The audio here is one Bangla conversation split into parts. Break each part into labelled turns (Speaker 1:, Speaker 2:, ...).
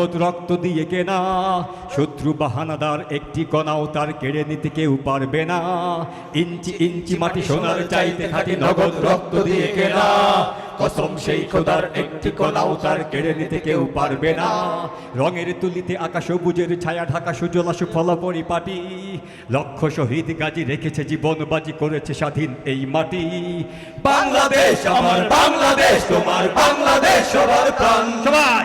Speaker 1: রক্ত দিয়ে কেনা। শত্রু বাহানাদার একটি কণাও তার কেড়ে নিতে কেউ পারবে না। ইঞ্চি ইঞ্চি মাটি সোনার চাইতে খাটি নগদ রক্ত দিয়ে কেনা। কসম সেই খোদার একটি কণাও তার কেড়ে নিতে কেউ পারবে না। রঙের তুলিতে আকাশ সবুজের ছায়া, ঢাকা সুজলা সুফলা পরিপাটি। লক্ষ শহীদ গাজী রেখেছে জীবন, বাজি করেছে স্বাধীন এই মাটি। বাংলাদেশ আমার বাংলাদেশ, তোমার বাংলাদেশ সবার প্রাণ। সবাই!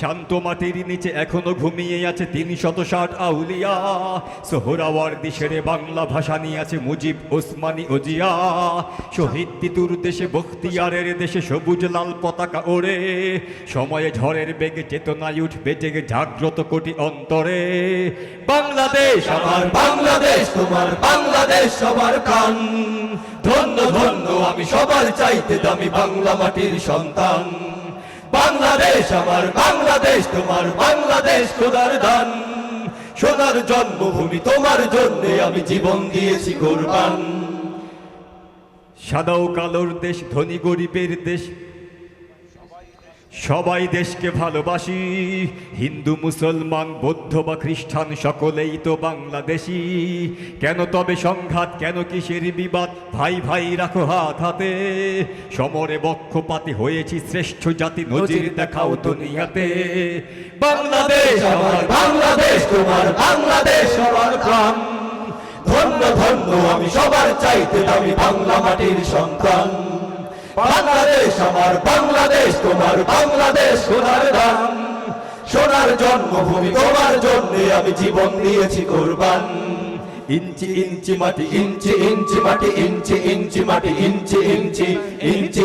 Speaker 1: শান্ত মাটির নিচে এখনও ঘুমিয়ে আছে তিন শত ষাট আউলিয়া। সোহরাওয়ার দিশেরে বাংলা ভাষা নিয়ে আছে মুজিব, ওসমানী ওজিয়া শহীদ তিতুর দেশে বখতিয়ারের দেশে সবুজ লাল পতাকা ওড়ে। সময়ে ঝড়ের বেগে চেতনায় উঠবে জেগে জাগ্রত কোটি অন্তরে। বাংলাদেশ, আমার বাংলাদেশ, তোমার বাংলাদেশ, সবার প্রাণ। ধন্য ধন্য, আমি সবার চাইতে দামি বাংলা মাটির সন্তান। বাংলাদেশ আমার, বাংলাদেশ তোমার, বাংলাদেশ খোদার দান। সোনার জন্মভূমি তোমার জন্য আমি জীবন দিয়েছি কোরবান। সাদাও কালোর দেশ, ধনী গরিবের দেশ সবাই দেশকে ভালোবাসি। হিন্দু মুসলমান বৌদ্ধ বা খ্রিস্টান সকলেই তো বাংলাদেশি। কেন তবে সংঘাত কেন কিসের বিবাদ? ভাই ভাই রাখো হাত হাতে। সমরে বক্ষপাতি হয়েছি শ্রেষ্ঠ জাতি নজির দেখাও দুনিয়াতে। বাংলাদেশ আমার বাংলাদেশ তোমার বাংলাদেশ সবার প্রাণ। ধন্য ধন্য আমি সবার চাইতে দামি বাংলা মাটির সন্তান। বাংলাদেশ, আমার বাংলাদেশ, তোমার বাংলাদেশ সোনার দান সোনার জন্মভূমি, তোমার জন্য আমি জীবন দিয়েছি কোরবান। ইঞ্চি ইঞ্চি মাটি, ইঞ্চি ইঞ্চি মাটি, ইঞ্চি ইঞ্চি মাটি, ইঞ্চি ইঞ্চি ইঞ্চি।